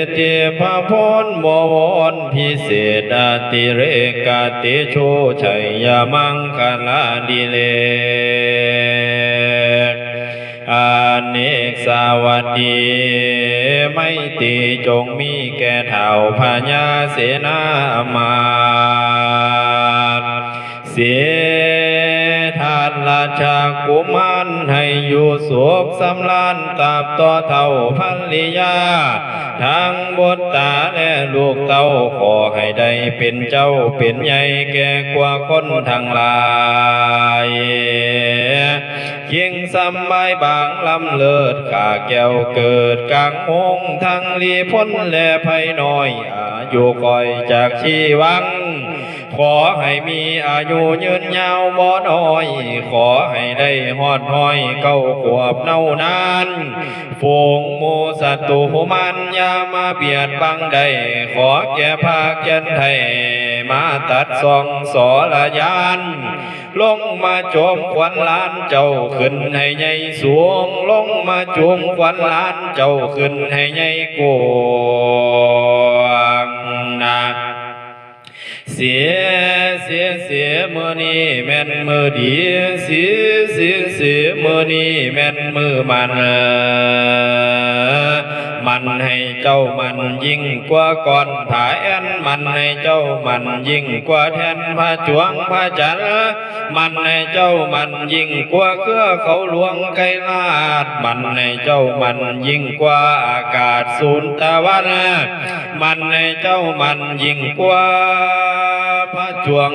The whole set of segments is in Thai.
เสียเจพระพรบวรพิเศษอติเรกาติโชชัยยมังคลาดิเลกอาเนกสวัสดีไม่ตีจงมีแก่เท่าพญาเสนามาเสีย ราชากุมารให้อยู่สุขสำราญตาบต่อเท่าพันลิยา ทั้งบุตรตาและลูกเต้าขอให้ได้เป็นเจ้าเป็นใหญ่แก่กว่าคนทั้งหลายยิ่งสำบายบางลำเลิศข้าแก้วเกิดกลางมงทั้งลีพ้นและภัยน้อยอา อยุคอยจากชีวัง ขอให้มีอายุยืนยาวบ่น้อย ขอให้ได้ฮอดห้อยเก้าขวบเน่านานฝูงมูสัตว์ตุมันยามาเบียดบังใด ขอแก่ภาคเจนไทยมาตัดสองสอละยาน ลงมาโจมควันล้านเจ้าขึ้นให้ใหญ่สูงลงมาโจมควันล้านเจ้าขึ้นให้ใหญ่กว้าง นาเสียเสียเสียมือนี้แม่นมือดีเสียเสียเสียมือนี้แม่นมือมันมันให้เจ้ามันยิ่งกว่าก่อนถ่าแอนมันให้เจ้ามันยิ่งกว่าแทนพระจวงพระจันทร์ มันให้เจ้ามันยิ่งกว่าเครือเขาหลวงไกรลาด มันให้เจ้ามันยิ่งกว่าอากาศสูนย์ตะวันมันให้เจ้ามันยิ่งกว่าพระจวง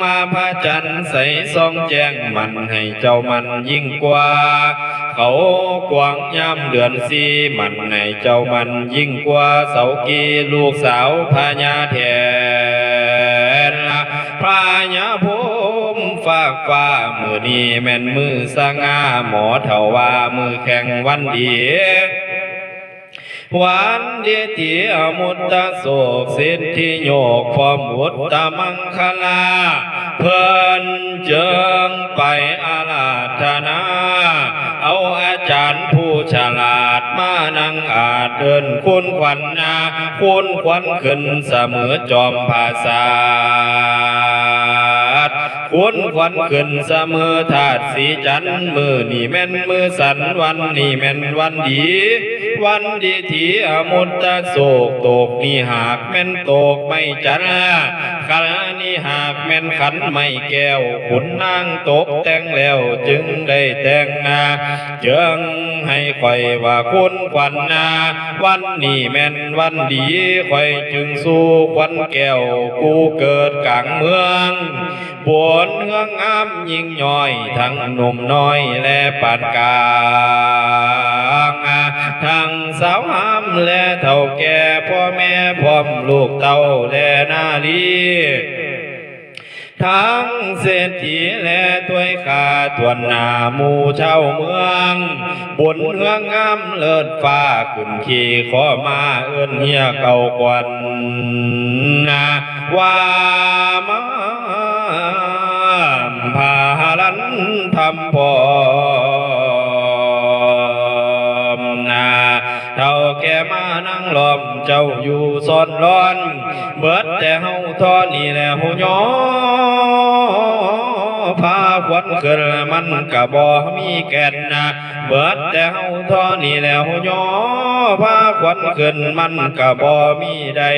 มาพระจันทร์ใสส่องแจ้งมันให้เจ้ามันยิ่งกว่า เขากวางย่ำเดือนสีมันให้เจ้ามันยิ่งกว่าเสากีลูกสาวพญาแท มิฝากฟ้ามือนี้แม่นมือสง่าหมอเถาว่ามือแข่งวันดีวันเดียทีอมุตตะโศกสิทธิโยกพอมุตตะมังคลา เพิ่นเจิงไปอาลาธนา เอาอาจารย์ผู้ฉลาดมานั่งอาจเดินคุณขวัญนาคุณขวัญขึ้นเสมอจอมภาษา คุณขวัญขึ้นเสมอธาตุสีจันมือนี่แม่นมือสันวันนี่แม่นวันดี วันดีทีอมุตตะโศกตกนี่หากแม่นตกไม่จันขัน หากแม่นขันไม่แก้ว ขุนนางตกแต่งแล้วจึงได้แต่งนาเจิงให้ไข่ว่าคุณขวัญนา วันนี้แม่นวันดีไข่จึงสู้ขวัญแก้ว กูเกิดกลางเมืองบวนเฮืองงามยิ่งย่อย ทั้งหนุ่มน้อยและปานกลางทั้งสาวหามและเท่าแก่พ่อแม่พร้อมลูกเต้าและนาลี ทั้งเศรษฐีและตัวยขาตวนหนาหมู่ชาวเมือง บนเฮืองงามเลิศฟ้าขึ้นขี่ขอมาเอื้นเฮียเก่าควันนาว่ามาพาลันทำพอมนาเท่าแกมานั่งล้อมเจ้าอยู่ซ่อนร้อน เบิดแต่เฮาทอนี่แหละหูยอาควันขึ้นมันกะบ่มีแก่นนะเบิดแต่เฮาทอนี่และหูยอพาควันขึ้นมันกะบ่มีได้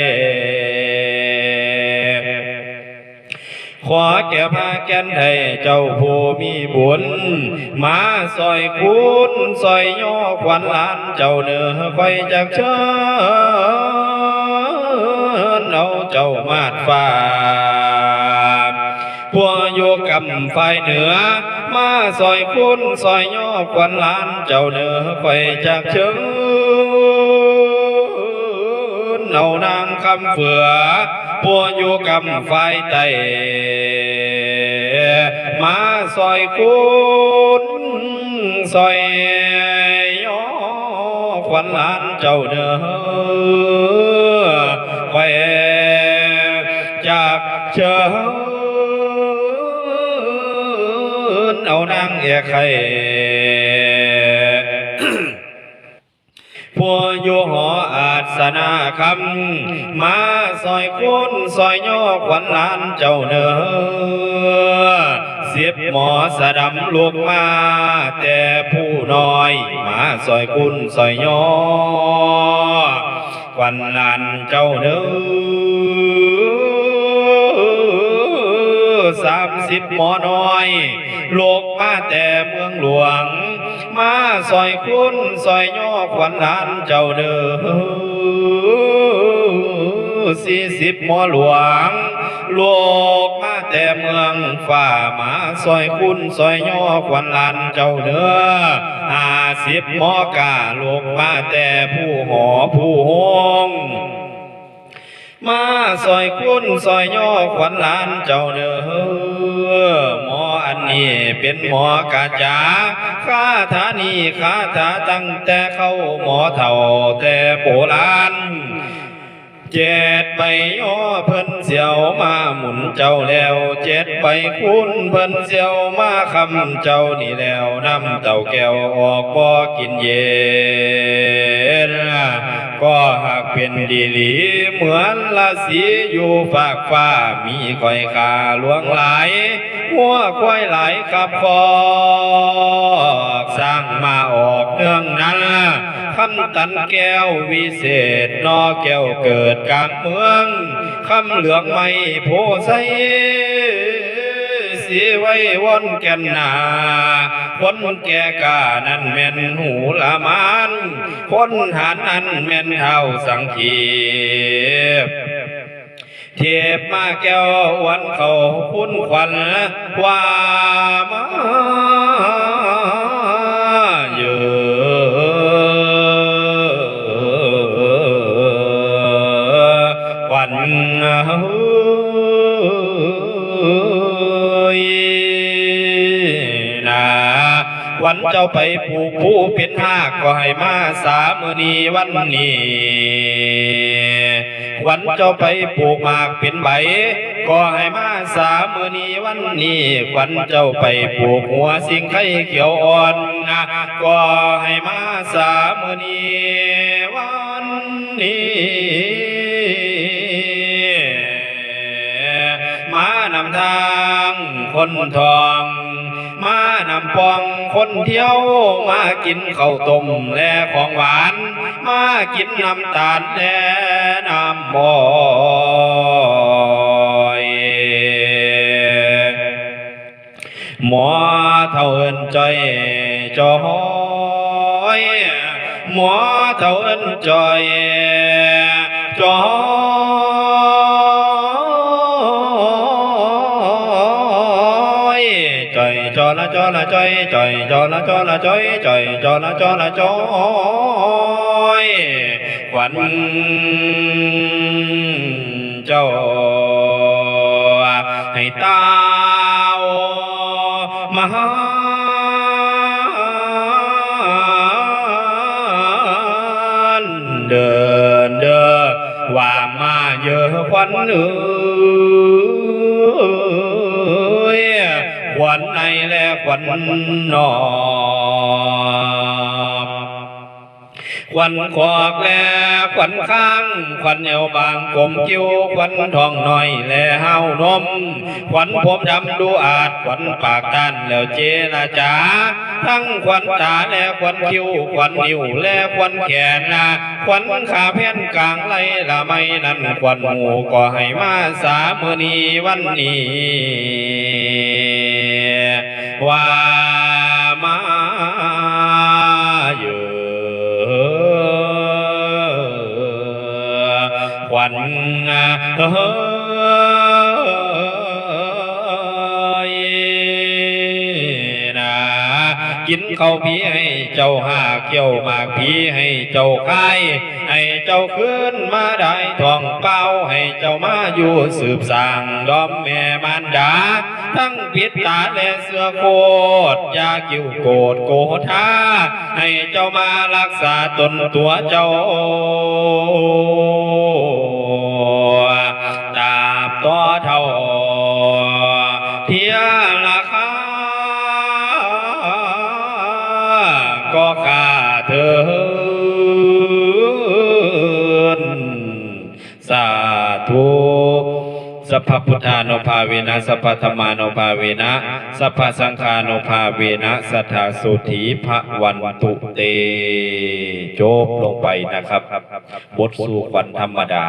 ขอแก่พาแก่นให้เจ้าผู้มีบุญ มาซอยคุณซอยย่อควันลานเจ้าเนื้อคอยจากเชิญเอาเจ้ามาดฟ้า พวกโยกำไฟเหนือ มาซอยคุณซอยย่อควันลานเจ้าเหนือไฟจากเชิงเอานางคำเฟือปัวอยู่กำไฟไตมาซอยคุณซอยย่อควันลานเจ้าเนื้อไฟจากเชิง เอานางเอกไข่พัวอยู่หออาสนาคำมาซอยคุณซอยย่อขวัญลานเจ้าเนอเสียบหมอสะดำลูกมา แต่ผู้น้อย มาซอยคุณซอยย่อขวัญหลานเจ้าเนื้อามสิบหมอน้อย โลกมาแต่เมืองหลวง มาซอยคุณซอยย่อขวัญหลานเจ้าเด้อสี่สิบหมอหลวง โลกมาแต่เมืองฝ่ามาซอยคุณซอยย่อขวัญหลานเจ้าเด้อห้าสิบหมอกาโลกมาแต่ผู้หอผู้หง มาซอยคุณซอยย่อขวัญหลานเจ้าเด้อหมออันนี้เป็นหมอกาจาคาถานี้คาถาตั้งแต่เข้าหมอเท่าแต่โบราณเจ็ดใบย่อเพิ่นเสียวมาหมุนเจ้าแล้วเจ็ดใบคุณเพิ่นเสียวมาคำเจ้านี่แล้วน้ำเต่าแก้วออกบ่กินเย็น เป็นดีลีเหมือนราศีอยู่ฝากฟ้ามีคอยคาหลวงหลายหัวควายหลายขับฟอกสร้างมาออกเนื่องนั้นคำตันแก้ววิเศษนอแก้วเกิดกลางเมืองคำเหลืองไม่โพไซ สีไว้วนแก่นนาคนแก่กานั่นแม่นหูละมานคนหานนั่นแม่นเท้าสังขีบเทียบมาแก้ววันเขาพุ่นควันว่ามาาไปผูกผู้เป็นหากก็ให้มาสามมือนีวันนี้วันเจ้าไปปลูกหมากเป็นใบก็ให้มาสามมือนี้วันนี้วันเจ้าไปปลูกหัวสิงไข่เขียวอ่อนนะก็ให้มาสามมือนี้วันนี้มานำทางคนทองำปองคนเที่ยวมากินข้าวต้มและของหวาน มากินน้ำตาลและน้ำบอยหมอเท่าเอินใจอยจอยหมอเท่าเอินใจอยจอย ละจอละจอยจอยจอละจอละจอยจอยจอละจอละจอยขวัญเจ้าให้ตาวมาเดินเด้อว่ามาเยอะควันเอ้ยควันในแล ควันนอกควันขอกแลควันข้างควันเอวบางกลมกิ้วควันทองน้อยแลเฮานมควันผมดำดูอาจควันปากตันแล้วเจรจาทั้งควันตาและควันคิ้วควันนิ้วและควันแขนนะควันขาเพี้ยนกลางไหลละไม่นั่นควันหมูก็ให้มาสามือนีวันนี้ ว่ามาเยอควันเฮ้ยเข้าผีให้เจ้าหาเกี่ยวมากผีให้เจ้าคายให้เจ้าขึ้นมาได้ทองเป้าให้เจ้ามาอยู่สืบสร้างดอมแม่มารดา ทั้ง ปิดตาและเสื้อโคตรยากิ้วโกดโกธาให้เจ้ามารักษาตนตัวเจ้า สัพพุทธานุภาเวนะสัพพธรรมานุภาเวนะสัพพสังฆานุภาเวนะสัทธาสุถีพระวันตุเตจบลงไปนะครับ บทสู่วันธรรมดา